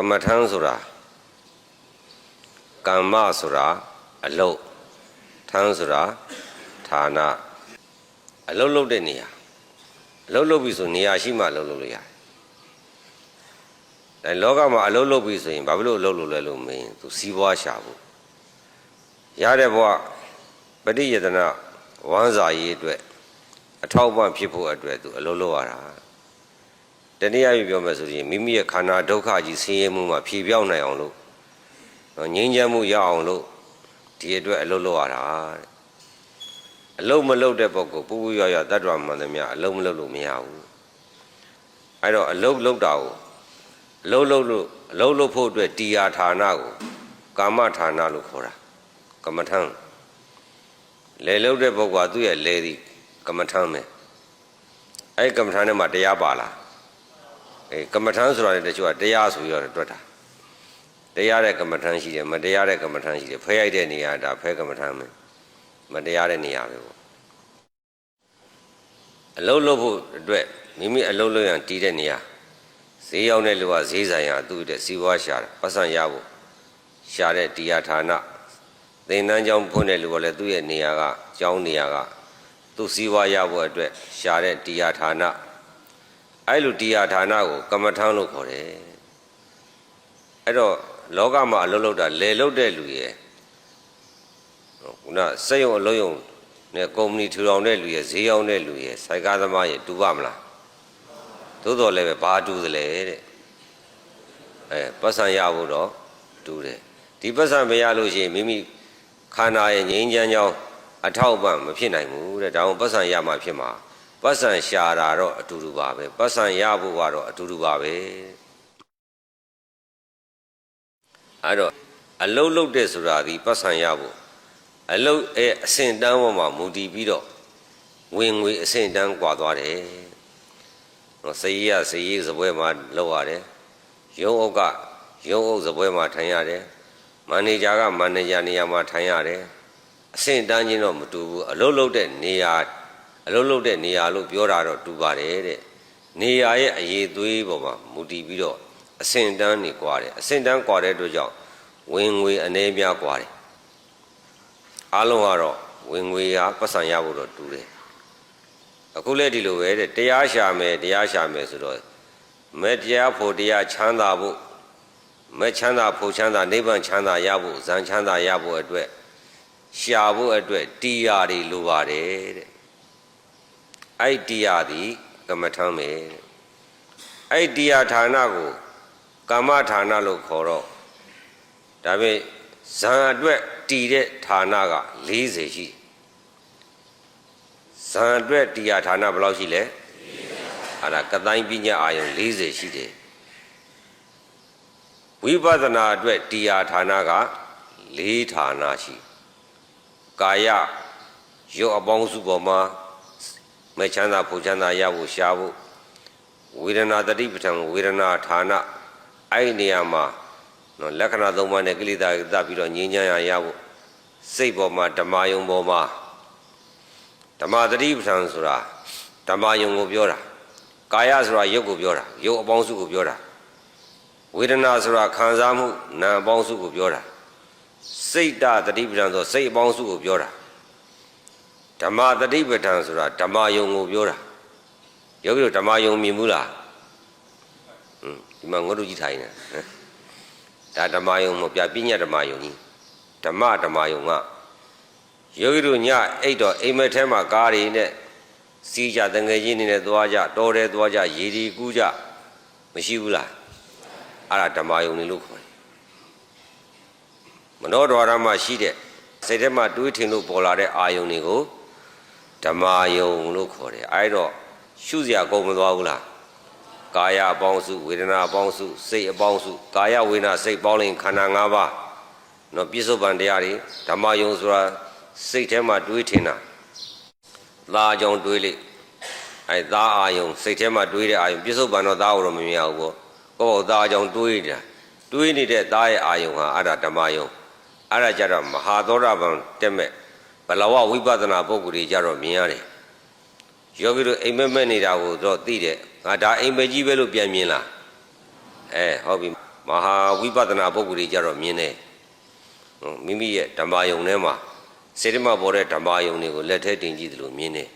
ကမ္မထံဆိုတာကမ္မဆိုတာအလုတ်ထံဆိုတာဌာနအလုတ်လုတ်တဲ့နေရာအလုတ်လုတ်ပြီဆိုနေရာရှိမှအလုတ်လုတ်လို့ရတယ်အဲလောကမှာအလုတ်လုတ်ပြီဆိုရင်ဘာဖြစ်လို့အလုတ်လုတ်လဲလို့မင်းသူစီးပွားရှာဖို့ရတဲ့ဘဝပဋိယတနာဝမ်းစာရေးအတွက်အထောက်အပံ့ဖြစ်ဖို့အတွက်သူအလုတ်လုတ်ရတာ တနည်းအားဖြင့်ပြောမယ်ဆိုရင်မိမိရဲ့ခန္ဓာဒုက္ခကြီးဆင်းရဲမှုမှာဖြေပြောင်းနိုင်အောင်လို့နော်ငြိမ်းချမ်းမှုရအောင်လို့ဒီအတွက်အလုပ်လုပ်ရတာတဲ့အလုပ်မလုပ်တဲ့ပုဂ္ဂိုလ်ပူပူရရတတ်တော်မှန်သမျှအလုပ်မလုပ်လို့မရဘူးအဲ့တော့အလုပ်လုပ်တာကိုအလုပ်လုပ်လို့အလုပ်လုပ်ဖို့အတွက်တရားဌာနကိုကာမဌာနလို့ခေါ်တာကမ္မထံလေလုပ်တဲ့ပုဂ္ဂိုလ်ကသူ့ရဲ့လေသည်ကမ္မထံပဲအဲ့ဒီကမ္မထံထဲမှာတရားပါလား အဲကမ္မထမ်းဆိုတာလည်းတချို့ကတရားဆိုပြီးတော့တွက်တာတရားတဲ့ကမ္မထမ်းရှိတယ်မတရားတဲ့ကမ္မထမ်းရှိတယ်ဖဲရိုက်တဲ့နေရာဒါဖဲကမ္မထမ်းပဲမတရားတဲ့နေရာပဲပေါ့အလုံးလုံးဖို့အတွက်မိမိအလုံးလုံးရန်တီးတဲ့နေရာဈေးရောက်တဲ့လူကဈေးဆိုင်ရသူ့တဲ့စီးပွားရှာတာပတ်စံရဖို့ရှာတဲ့တရားဌာနသင်္นานကြောင်းဖွင့်တဲ့လူကလည်းသူ့ရဲ့နေရာကကျောင်းနေရာကသူ့စီးပွားရဖို့အတွက်ရှာတဲ့တရားဌာန အဲ့လိုတရားဌာနကိုကမ္မထမ်းလို့ခေါ်တယ်အဲ့တော့လောကမှာအလုပ်လုပ်တာလေလုပ်တဲ့လူရဲ့ခုနစက်ရုံအလုပ်ရုံနဲ့ကုမ္ပဏီထူထောင်တဲ့လူရဲ့ဈေးရောက်တဲ့လူရဲ့စိုက်ကားသမားရဲ့တူပါမလားသို့တော်လည်းပဲဘာတူသလဲတဲ့အဲပတ်စံရဖို့တော့တူတယ်ဒီပတ်စံမရလို့ရှိရင်မိမိခန္ဓာရဲ့ငြိမ်းချမ်းကြောင်းအထောက်အပံ့မဖြစ်နိုင်ဘူးတဲ့ဒါအောင်ပတ်စံရမှဖြစ်မှာ ပတ်စံရှာတာတော့အတူတူပါပဲပတ်စံရဖို့ကတော့အတူတူပါပဲအဲ့တော့အလုတ်လုတ်တဲ့ဆိုတာဒီပတ်စံရဖို့အလုတ်အဲအဆင့်တန်းပေါ်မှာမူတည်ပြီးတော့ဝင်ငွေအဆင့်တန်းကွာသွားတယ်နော်စည်ရစည်ရစပွဲမှာလောက်ရတယ်ရုံးအုပ်ကရုံးအုပ်စပွဲမှာထိုင်ရတယ်မန်နေဂျာကမန်နေဂျာနေရာမှာထိုင်ရတယ်အဆင့်တန်းချင်းတော့မတူဘူးအလုတ်လုတ်တဲ့နေရာ အလုံးလုံးတဲ့နေရာလို့ပြောတာတော့တူပါတယ်တဲ့နေရာရဲ့အရေးသွေးပေါ်မှာမူတည်ပြီးတော့အဆင့်တန်းနေကွာတယ်အဆင့်တန်းကွာတဲ့အတွက်ကြောင့်ဝင်ငွေအနေများကွာတယ်အားလုံးကတော့ဝင်ငွေရာပတ်စံရဖို့တော့တူတယ်အခုလည်းဒီလိုပဲတဲ့တရားရှာမယ်တရားရှာမယ်ဆိုတော့မေတ္တရားဖို့တရားချမ်းသာဖို့မေချမ်းသာဖို့ချမ်းသာနိဗ္ဗာန်ချမ်းသာရဖို့ဇန်ချမ်းသာရဖို့အတွက်ရှာဖို့အတွက်တရားတွေလိုပါတယ်တဲ့ အဲ့တရားသည်ကမ္မထမ်းပဲအဲ့တရားဌာနကိုကမ္မဌာနလို့ခေါ်တော့ဒါပေမဲ့ဇံအတွက်တည်တဲ့ဌာနက40ရှိဇံအတွက်တရားဌာနဘယ်လောက်ရှိလဲအဲ့ဒါကတိုင်းပညာအာယုံ40ရှိတယ်ဝိပဿနာအတွက်တရားဌာနက4ဌာနရှိကာယရုပ်အပေါင်းစုပေါ်မှာ မဲ့ချမ်းသာဖို့ချမ်းသာရဖို့ရှားဖို့ဝေဒနာတတိပဋ္ဌာန်ဝေဒနာဌာနအဲ့ဒီနေရာမှာနော်လက္ခဏာသုံးပါးနဲ့ကိလေသာသပြီးတော့ငြိမ်းချမ်းရရဖို့စိတ်ပေါ်မှာဓမ္မယုံပေါ်မှာဓမ္မတတိပဋ္ဌာန်ဆိုတာဓမ္မယုံကိုပြောတာကာယဆိုတာရုပ်ကိုပြောတာရုပ်အပေါင်းစုကိုပြောတာဝေဒနာဆိုတာခံစားမှုနာမ်အပေါင်းစုကိုပြောတာစိတ်တတတိပဋ္ဌာန်ဆိုစိတ်အပေါင်းစုကိုပြောတာ ဓမ္မတတိပဋ္ဌာန်ဆိုတာဓမ္မယုံကိုပြောတာယောဂီတို့ဓမ္မယုံမြင်ဘူးလားဟွန်းဒီမှာငါတို့ကြီးထိုင်နေဒါဓမ္မယုံမပြပညာဓမ္မယုံကြီးဓမ္မဓမ္မယုံကယောဂီတို့ညအိတ်တော့အိမ်မက်ထဲမှာကားတွေနဲ့စီးကြတငယ်ချင်းတွေနဲ့သွားကြတော်တယ်သွားကြရေဒီကူးကြမရှိဘူးလားအဲ့ဒါဓမ္မယုံနေလို့ခေါ်တယ်မနောဒွါရမှာရှိတဲ့စိတ်ထဲမှာတွေးထင်လို့ပေါ်လာတဲ့အာယုန်တွေကို ဓမ္မာယုံလို့ခေါ်တယ်အဲဒါရှုစရာကုန်မသွားဘူးလားကာယအပေါင်းစုဝေဒနာအပေါင်းစုစိတ်အပေါင်းစုကာယဝေဒနာစိတ်ပေါင်းရင်ခန္ဓာ၅ပါးနော်ပြစ္ဆုတ်ပံတရားတွေဓမ္မာယုံဆိုတာစိတ်ထဲမှာတွေးထင်တာသာကြောင့်တွေးလေအဲသာအာယုံစိတ်ထဲမှာတွေးတဲ့အာယုံပြစ္ဆုတ်ပံတော့သာတော့မမြင်ရဘူးပေါ့ကိုယ့်ဘာသာကြောင့်တွေးနေတာတွေးနေတဲ့သာရဲ့အာယုံဟာအဲ့ဒါဓမ္မာယုံအဲ့ဒါကြတော့မဟာသောတာပန်တက်မဲ့ ဘလဝဝိပဿနာပုဂ္ဂိုလ်တွေကြတော့မြင်ရတယ်ယောဂီတို့အိမ်မက်မက်နေတာကိုတော့သိတယ်ငါဒါအိမ်မက်ကြီးပဲလို့ပြန်မြင်လားအဲဟုတ်ပြီမဟာဝိပဿနာပုဂ္ဂိုလ်တွေကြတော့မြင်တယ်ဟိုမိမိရဲ့ဓမ္မယုံထဲမှာစေတမပေါ်တဲ့ဓမ္မယုံတွေကိုလက်ထဲတင်ကြည့်တယ်လို့မြင်တယ်